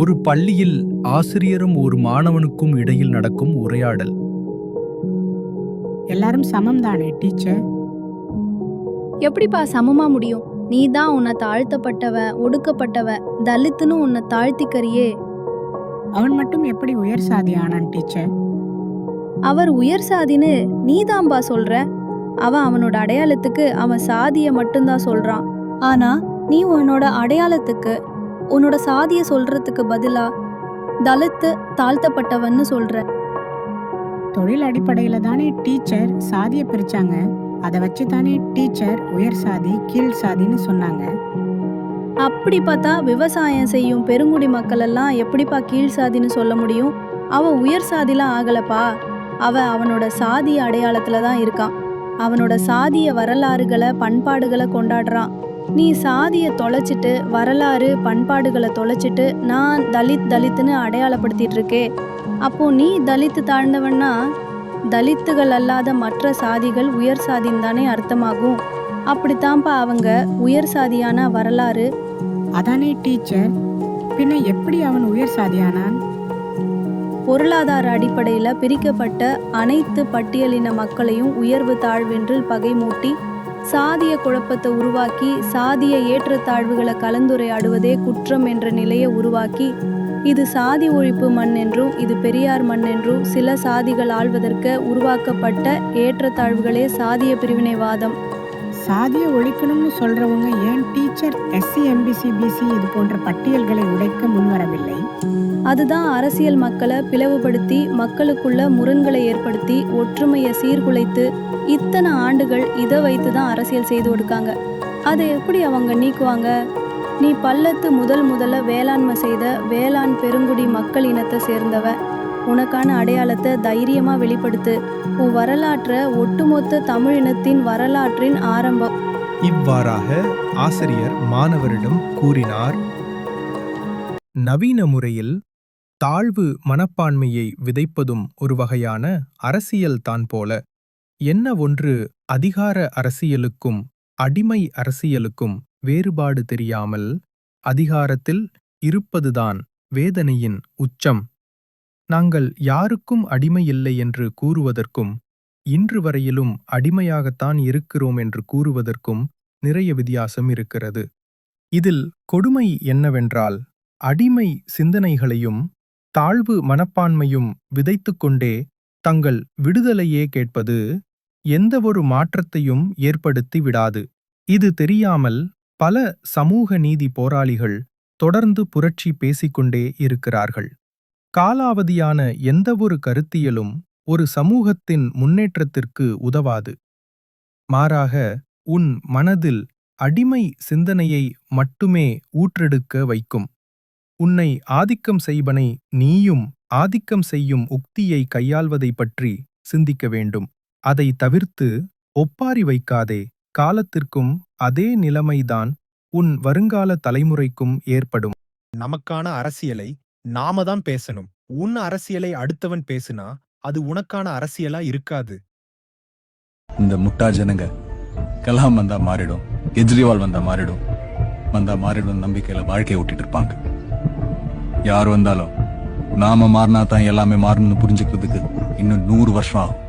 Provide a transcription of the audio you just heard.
ஒரு பள்ளியில் ஆசிரியரும் ஒரு மாணவனுக்கும் இடையில் நடக்கும் உரையாடல். எல்லாரும் சமம் தானே டீச்சர்? எப்படிப்பா சமமா முடியும்? நீ தான் உன்னை தாழ்த்தப்பட்டவ ஒடுக்கப்பட்டவ தலித்துன்னு உன்னை தாழ்த்திக்கறியே. அவன் மட்டும் எப்படி உயர் சாதி ஆனான் டீச்சர்? அவர் உயர் சாதின்னு நீதான்பா சொல்ற? அவன் அவனோட அடையாளத்துக்கு அவன் சாதிய மட்டும்தான் சொல்றான். ஆனா நீ உன்னோட அடையாளத்துக்கு உன்னோட சாதிய சொல்றதுக்கு பதிலா தலித்து தாழ்த்தப்பட்டவன்னு சொல்ற. தொழில் அடிப்படையில தானே டீச்சர் சாதியை பிரிச்சாங்க. அதை வச்சு தானே டீச்சர் உயர் சாதி கீழ் சாதின்னு சொன்னாங்க. அப்படி பார்த்தா விவசாயம் செய்யும் பெருங்குடி மக்கள் எல்லாம் எப்படிப்பா கீழ் சாதின்னு சொல்ல முடியும்? அவன் உயர் சாதிலாம் ஆகலப்பா. அவன் அவனோட சாதிய அடையாளத்துல தான் இருக்கான். அவனோட சாதிய வரலாறுகளை பண்பாடுகளை கொண்டாடுறான். நீ சாதிய தொலைச்சிட்டு வரலாறு பண்பாடுகளை தொலைச்சிட்டு நான் தலித் தலித்துன்னு அடையாளப்படுத்திட்டு இருக்கே அப்போ நீ தலித்து தாழ்ந்தவன்னா தலித்துகள் அல்லாத மற்ற சாதிகள் உயர் சாதின்னு தானே அர்த்தமாகும். அப்படித்தான்ப்பா அவங்க உயர் சாதியான வரலாறு? அதானே டீச்சர் பின்ன எப்படி அவன் உயர் சாதியானான்? பொருளாதார அடிப்படையில் பிரிக்கப்பட்ட அனைத்து பட்டியலின மக்களையும் உயர்வு தாழ்வென்று பகை மூட்டி சாதிய குழப்பத்தை உருவாக்கி சாதிய ஏற்றத்தாழ்வுகளை கலந்துரையாடுவதே குற்றம் என்ற நிலையை உருவாக்கி இது சாதி ஒழிப்பு மண் என்றும் இது பெரியார் மண் என்றும் சில சாதிகள் ஆள்வதற்கு உருவாக்கப்பட்ட ஏற்றத்தாழ்வுகளே சாதிய பிரிவினைவாதம். சாதியை ஒழிக்கணும்னு சொல்றவங்க ஏன் டீச்சர் எஸ்சி எம்பிசி பிசி இது போன்ற பட்டியல்களை உடைக்க முன்வரவில்லை? அதுதான் அரசியல் மக்களை பிளவுபடுத்தி மக்களுக்குள்ள முரண்களை ஏற்படுத்தி ஒற்றுமையை சீர்குலைத்து இத்தனை ஆண்டுகள் இதை வைத்து தான் அரசியல் செய்து கொடுக்காங்க. அதை எப்படி அவங்க நீக்குவாங்க? நீ பல்லத்து முதல் முதல்ல வேளாண்மை செய்த வேளாண் பெருங்குடி மக்கள் இனத்தை சேர்ந்தவ உனக்கான அடையாளத்தை தைரியமா வெளிப்படுத்து. உன் வரலாற்றை ஒட்டுமொத்த தமிழினத்தின் வரலாற்றின் ஆரம்பம் இவ்வாறாக ஆசிரியர் மாணவரிடம் கூறினார். நவீன முறையில் தாழ்வு மனப்பான்மையை விதைப்பதும் ஒரு வகையான அரசியல் தான் போல. என்ன ஒன்று அதிகார அரசியலுக்கும் அடிமை அரசியலுக்கும் வேறுபாடு தெரியாமல் அதிகாரத்தில் இருப்பதுதான் வேதனையின் உச்சம். நாங்கள் யாருக்கும் அடிமையில்லை என்று கூறுவதற்கும் இன்று வரையிலும் அடிமையாகத்தான் இருக்கிறோம் என்று கூறுவதற்கும் நிறைய வித்தியாசம் இருக்கிறது. இதில் கொடுமை என்னவென்றால் அடிமை சிந்தனைகளையும் தாழ்வு மனப்பான்மையும் விதைத்துக்கொண்டே தங்கள் விடுதலையே கேட்பது எந்தவொரு மாற்றத்தையும் ஏற்படுத்தி விடாது. இது தெரியாமல் பல சமூக நீதி போராளிகள் தொடர்ந்து புரட்சி பேசிக்கொண்டே இருக்கிறார்கள். காலாவதியான எந்தவொரு கருத்தியலும் ஒரு சமூகத்தின் முன்னேற்றத்திற்கு உதவாது. மாறாக உன் மனதில் அடிமை சிந்தனையை மட்டுமே ஊற்றெடுக்க வைக்கும். உன்னை ஆதிக்கம் செய்பனை நீயும் ஆதிக்கம் செய்யும் உக்தியை கையாள்வதை பற்றி சிந்திக்க வேண்டும். அதை தவிர்த்து ஒப்பாரி வைக்காதே காலத்திற்கும் அதே நிலைமைதான் உன் வருங்கால தலைமுறைக்கும் ஏற்படும். நமக்கான அரசியலை நாம தான் பேசணும். உன் அரசியலை அடுத்தவன் பேசுனா அது உனக்கான அரசியலா இருக்காது. இந்த முட்டா ஜனங்க கலாம் வந்தா மாறிடும் கெஜ்ரிவால் வந்தா மாறிடும் வந்தா மாறிடும் நம்பிக்கையில வாழ்க்கையை ஓட்டிட்டு இருப்பாங்க. யார் வந்தாலும் நாம மாறினா தான் எல்லாமே மாறணும்னு புரிஞ்சுக்கிறதுக்கு இன்னும் நூறு வருஷம் ஆகும்.